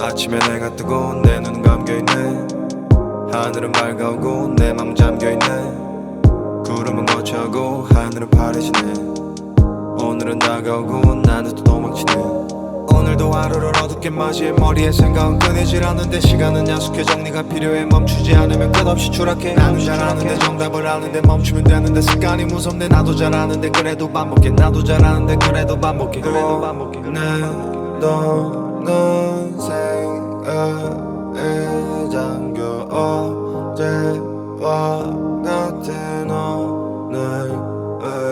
아침에 내가 뜨고 내눈 감겨있네. 하늘은 맑아오고 내맘 잠겨있네. 구름은 거쳐고 하늘은 파래지네. 오늘은 다가오고 나는 또 도망치네 어둡게 맞이해 머리에 생각은 끊이질 않는데 시간은 야속해 정리가 필요해 멈추지 않으면 끝없이 추락해 나도 잘 아는데 정답을 아는데 멈추면 되는데 습관이 무섭네 나도 잘 아는데 그래도 반복해 나도 잘 아는데 그래도 반복해 그래도 반복해 내 너는 생각에 잠겨 어제와 같은 오늘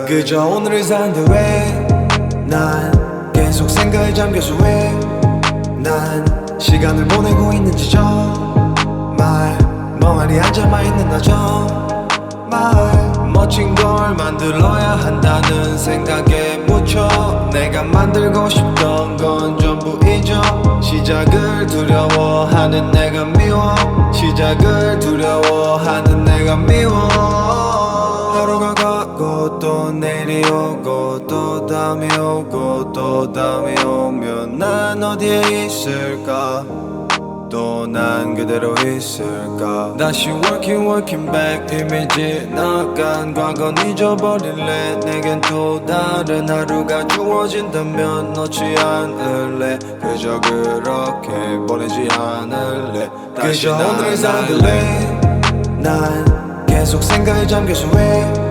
그저 오늘을 사는데 왜 난 계속 생각에 잠겨서 왜 난 시간을 보내고 있는지 정말 멍하니 앉아만 있는 나 정말 멋진 걸 만들어야 한다는 생각에 묻혀 내가 만들고 싶던 건 전부 잊어 시작을 두려워하는 내가 미워 시작을 두려워하는 내가 미워 하루가 가 고 또 내일이 오고 또 다음이 오고 또 다음이 오면 난 어디에 있을까? 또 난 그대로 있을까? 다시 working working back 이미 지 나간 과건 잊어버릴래? 내겐 또 다른 하루가 주어진다면 놓지 않을래? 그저 그렇게 보내지 않을래? 그저 오늘 살래? 난 계속 생각에 잠겨서 왜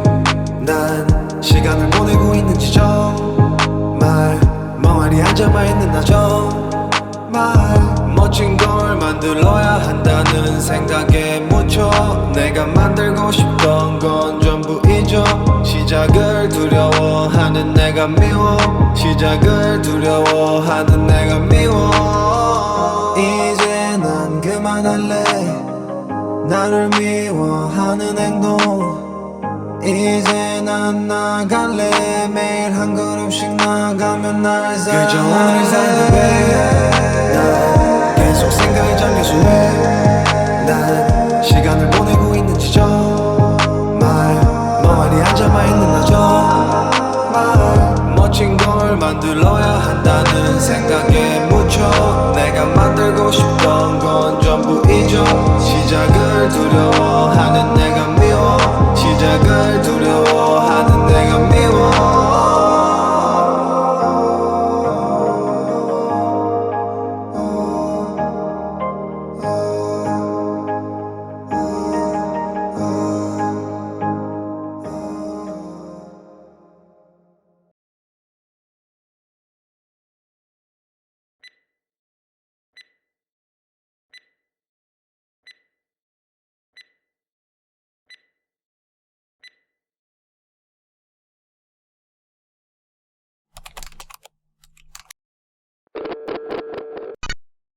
만들어야 한다는 생각에 묻혀 내가 만들고 싶던 건 전부 잊어 시작을 두려워하는 내가 미워 시작을 두려워하는 내가 미워 이제 난 그만할래 나를 미워하는 행동 이제 난 나갈래 매일 한 걸음씩 나가면 날 살래 그저 오늘 살 생각을 잠겨줄래 난 시간을 보내고 있는 지점말 멍하니 앉아만 있는 나죠. 말 멋진 걸 만들어야 한다는 생각에